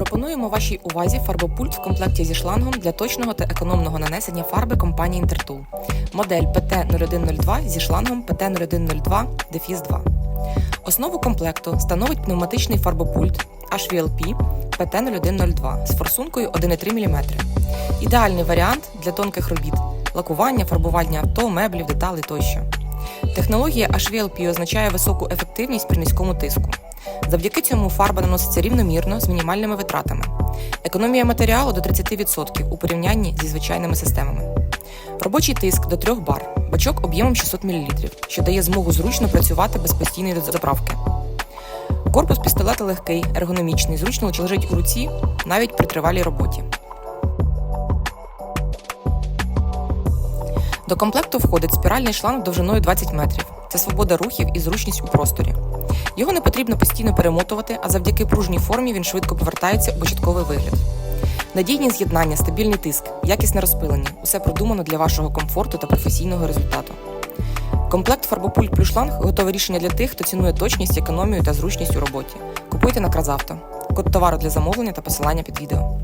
Пропонуємо вашій увазі фарбопульт в комплекті зі шлангом для точного та економного нанесення фарби компанії Intertool. Модель PT0102 зі шлангом PT0102 2. Основу комплекту становить пневматичний фарбопульт HVLP PT0102 з форсункою 1,3 мм. Ідеальний варіант для тонких робіт лакування, фарбування авто, меблів, деталей тощо. Технологія HVLP означає високу ефективність при низькому тиску. Завдяки цьому фарба наноситься рівномірно з мінімальними витратами. Економія матеріалу до 30% у порівнянні зі звичайними системами. Робочий тиск до 3 бар, бачок об'ємом 600 мл, що дає змогу зручно працювати без постійної заправки. Корпус пістолета легкий, ергономічний, зручно лежить у руці навіть при тривалій роботі. До комплекту входить спіральний шланг довжиною 20 метрів. Це свобода рухів і зручність у просторі. Його не потрібно постійно перемотувати, а завдяки пружній формі він швидко повертається у початковий вигляд. Надійні з'єднання, стабільний тиск, якісне розпилення усе продумано для вашого комфорту та професійного результату. Комплект Фарбопульт плюс шланг готове рішення для тих, хто цінує точність, економію та зручність у роботі. Купуйте на Кразавто. Код товару для замовлення та посилання під відео.